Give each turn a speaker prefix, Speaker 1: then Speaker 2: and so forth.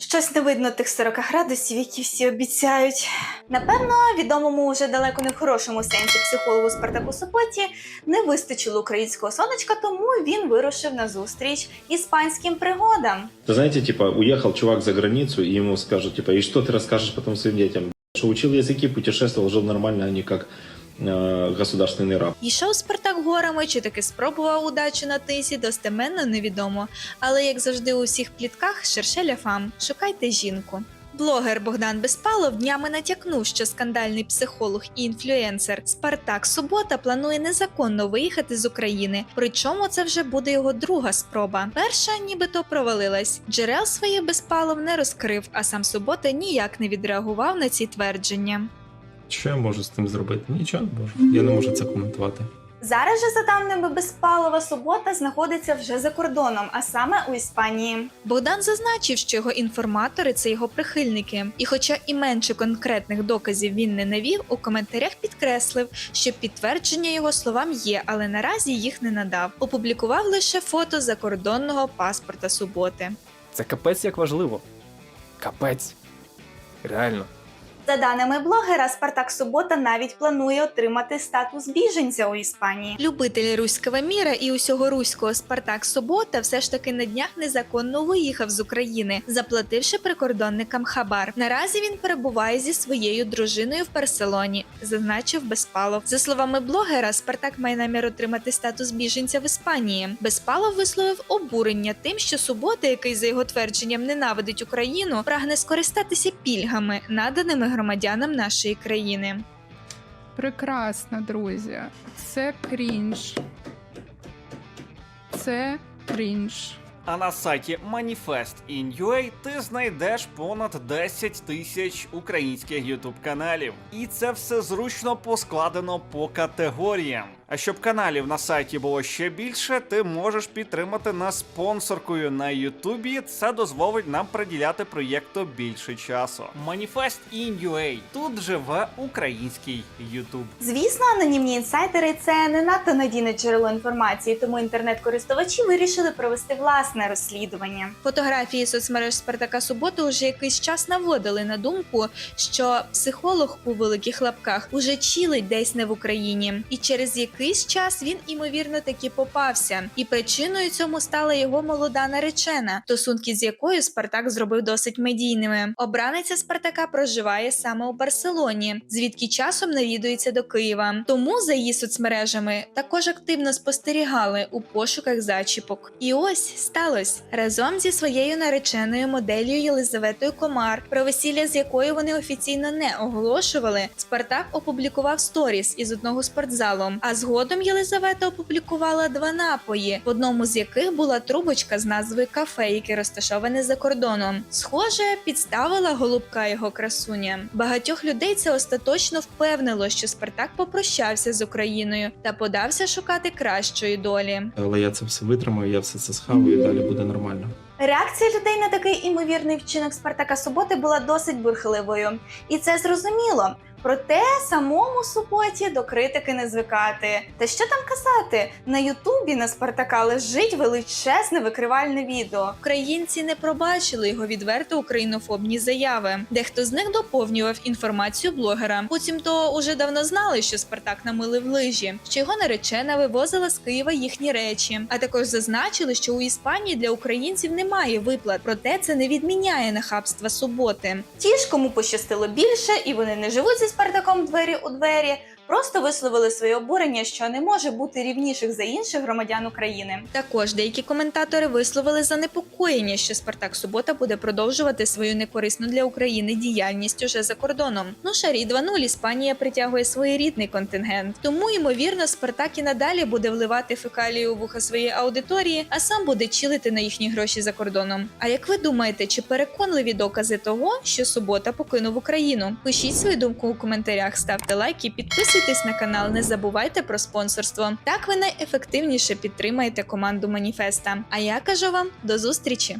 Speaker 1: Щось не видно тих 40 градусів, які всі обіцяють. Напевно, відомому вже далеко не в хорошому сенсі психологу Спартаку Супоті не вистачило українського сонечка, тому він вирушив на зустріч іспанським пригодам.
Speaker 2: Вы знаете, типа, уехал чувак за границу, и ему скажут, типа, и что ты расскажешь потом своим детям? Что учил языки, путешествовал, жил нормально, а не как э, государственный раб.
Speaker 1: Йшов Спартак горами чи таки спробував удачу на тисі, достеменно невідомо. Але як завжди у всіх плітках, шершеля фам, шукайте жінку. Блогер Богдан Безпалов днями натякнув, що скандальний психолог і інфлюенсер Спартак Субота планує незаконно виїхати з України. Причому це вже буде його друга спроба. Перша нібито провалилась. Джерел своїх Безпалов не розкрив, а сам Субота ніяк не відреагував на ці твердження.
Speaker 3: Що я можу з тим зробити? Нічого не можу. Я не можу це коментувати.
Speaker 1: Зараз же за даними Безпалова субота знаходиться вже за кордоном, а саме у Іспанії. Богдан зазначив, що його інформатори це його прихильники. І, хоча і менше конкретних доказів він не навів, у коментарях підкреслив, що підтвердження його словам є, але наразі їх не надав. Опублікував лише фото закордонного паспорта суботи.
Speaker 4: Це капець як важливо. Капець. Реально.
Speaker 1: За даними блогера, Спартак Субота навіть планує отримати статус біженця у Іспанії. Любитель руського міра і усього руського Спартак Субота все ж таки на днях незаконно виїхав з України, заплативши прикордонникам хабар. Наразі він перебуває зі своєю дружиною в Барселоні, зазначив Безпалов. За словами блогера, Спартак має намір отримати статус біженця в Іспанії. Безпалов висловив обурення тим, що субота, який за його твердженням ненавидить Україну, прагне скористатися пільгами, наданими громадянам нашої країни.
Speaker 5: Прекрасно, друзі. Це крінж. Це крінж.
Speaker 6: А на сайті Manifest.in.ua ти знайдеш понад 10 тисяч українських ютуб каналів. І це все зручно поскладено по категоріям. А щоб каналів на сайті було ще більше, ти можеш підтримати нас спонсоркою на Ютубі. Це дозволить нам приділяти проєкту більше часу. Manifest.in.ua. Тут живе український Ютуб.
Speaker 1: Звісно, анонімні інсайдери це не надто надійне джерело інформації, тому інтернет-користувачі вирішили провести власне розслідування. Фотографії соцмереж Спартака Суботи уже якийсь час наводили на думку, що психолог у великих лапках уже чилить десь не в Україні, і через якийсь час він імовірно таки попався. І причиною цьому стала його молода наречена, стосунки з якою Спартак зробив досить медійними. Обраниця Спартака проживає саме у Барселоні, звідки часом навідується до Києва. Тому за її соцмережами також активно спостерігали у пошуках зачіпок. І ось сталося разом зі своєю нареченою моделлю Єлизаветою Комар, про весілля з якою вони офіційно не оголошували. Спартак опублікував сторіс із одного спортзалу. А згодом Єлизавета опублікувала два напої, в одному з яких була трубочка з назвою кафе, яке розташоване за кордоном. Схоже, підставила голубка його красуня. Багатьох людей це остаточно впевнило, що Спартак попрощався з Україною та подався шукати кращої долі.
Speaker 3: Але я це все витримаю, я все це схаваю і далі буде нормально.
Speaker 1: Реакція людей на такий імовірний вчинок Спартака Суботи була досить бурхливою, і це зрозуміло. Проте самому суботі до критики не звикати. Та що там казати? На Ютубі на Спартака лежить величезне викривальне відео. Українці не пробачили його відверто українофобні заяви. Дехто з них доповнював інформацію блогера. Потім то уже давно знали, що Спартак намилив лижі, що його наречена вивозила з Києва їхні речі. А також зазначили, що у Іспанії для українців немає виплат, проте це не відміняє нахабства суботи. Ті ж, кому пощастило більше, і вони не живуть зі Спартаком двері у двері. Просто висловили своє обурення, що не може бути рівніших за інших громадян України. Також деякі коментатори висловили занепокоєння, що Спартак Субота буде продовжувати свою некорисну для України діяльність уже за кордоном. Ну шарі 2.0 Іспанія притягує своєрідний контингент. Тому ймовірно, Спартак і надалі буде вливати фекалію у вуха своєї аудиторії, а сам буде чилити на їхні гроші за кордоном. А як ви думаєте, чи переконливі докази того, що субота покинув Україну? Пишіть свою думку у коментарях, ставте лайки, підписуйтесь на канал, не забувайте про спонсорство. Так ви найефективніше підтримаєте команду Маніфеста. А я кажу вам до зустрічі!